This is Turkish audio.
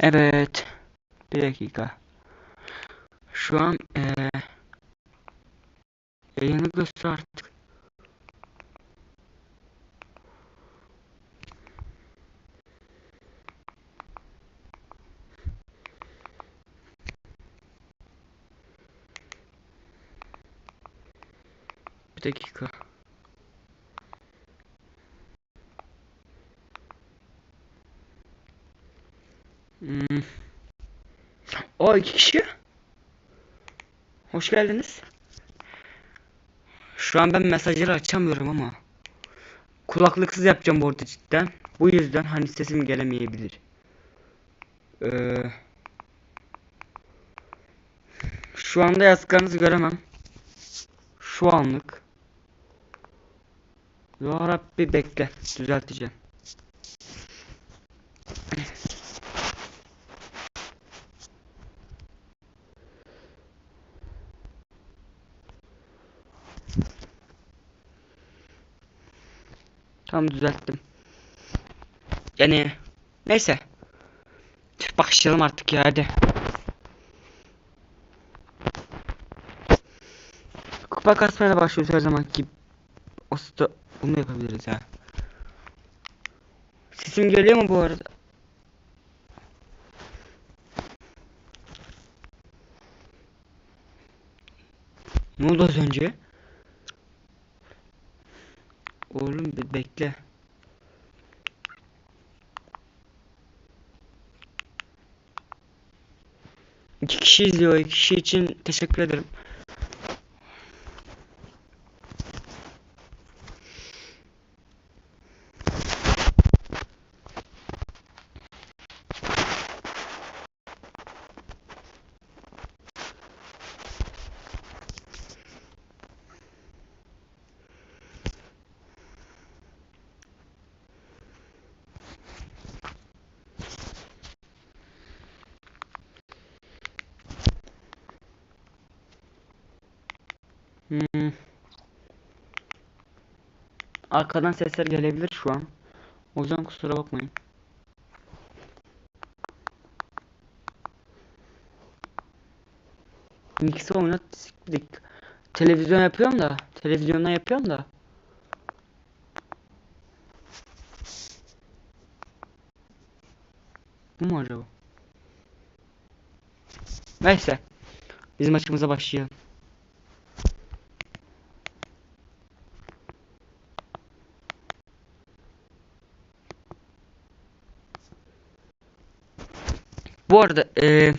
Evet. Bir dakika. Şu an eee yayını göster artık. Bir dakika. Hmm. O iki kişi. Hoş geldiniz. Şu an ben mesajları açamıyorum ama. Kulaklıksız yapacağım bu arada cidden. Bu yüzden hani sesim gelemeyebilir. Ee, şu anda yazdıklarınızı göremem. Şu anlık. Ya Rabbi bekle. Düzelteceğim. Tamam düzelttim. Yani neyse. Başlayalım artık ya hadi. Kupa kasmaya başlıyoruz her zaman gibi. O sta bunu yapabiliriz ha. Sesim geliyor mu bu arada? Ne oldu az önce? Oğlum bir bekle. İki kişi izliyor. İki kişi için teşekkür ederim. Hmm. Arkadan sesler gelebilir şu an. O yüzden kusura bakmayın. Mix'i oynat siktik. Televizyon yapıyorum da. Televizyondan yapıyorum da. Bu mu acaba? Neyse. Biz maçımıza başlayalım. Bu arada eee